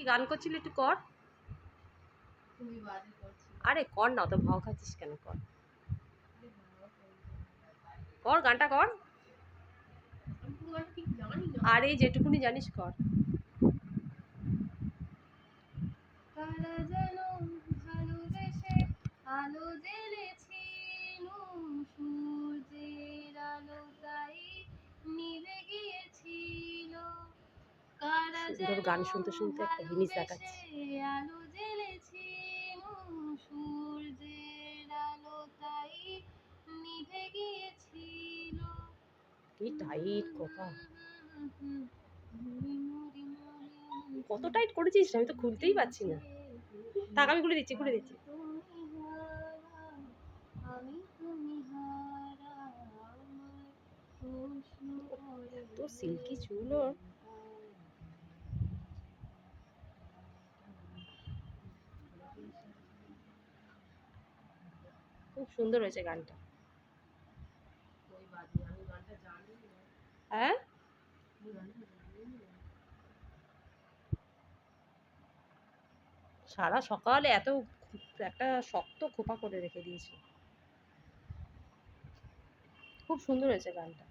কি গান করছিলি একটু কর। আরে কর না অত ভাও খাচ্ছিস কেন কর। কর গানটা কর। আরে যেটুকুনি জানিস কর। সুন্দর গান শুনতে শুনতে একটা জিনিস দেখাচ্ছে। কি টাইট কথা কত টাইট করেছিস আমি তো খুলতেই পারছি না থাক, আমি খুলে দিচ্ছি খুলে দিচ্ছি তো সিল্কি চুল ওর। খুব সুন্দর হয়েছে গানটা। হ্যাঁ? সারা সকালে এত একটা শক্ত খোপা করে রেখে দিয়েছে। খুব সুন্দর হয়েছে গানটা।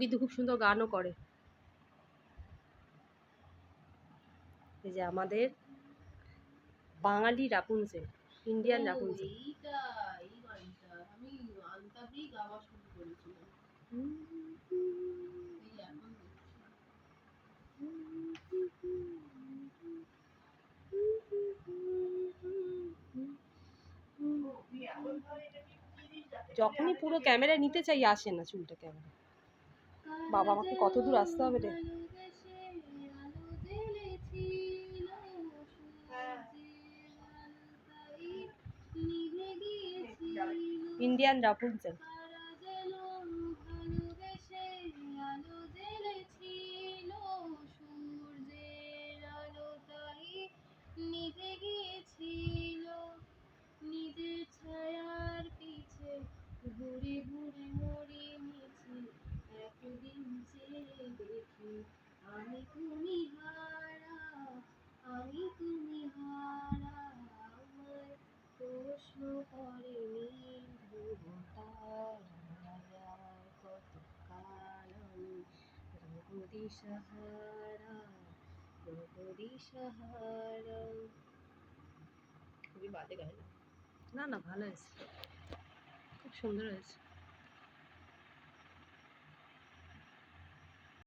কিন্তু খুব সুন্দর গানও করে। যে আমাদের বাঙালি রাপুনজেল ইন্ডিয়ান রাপুনজেল যখনই পুরো ক্যামেরা নিতে চাই আসে না চুলটা ক্যামেরা বাবা, আমাকে কত দূর আসতে হবে রে? ইন্ডিয়ান রাপুনজেল সাহারা খুবই বাদে গায় না না ভালো হয়েছে। খুব সুন্দর হয়েছে।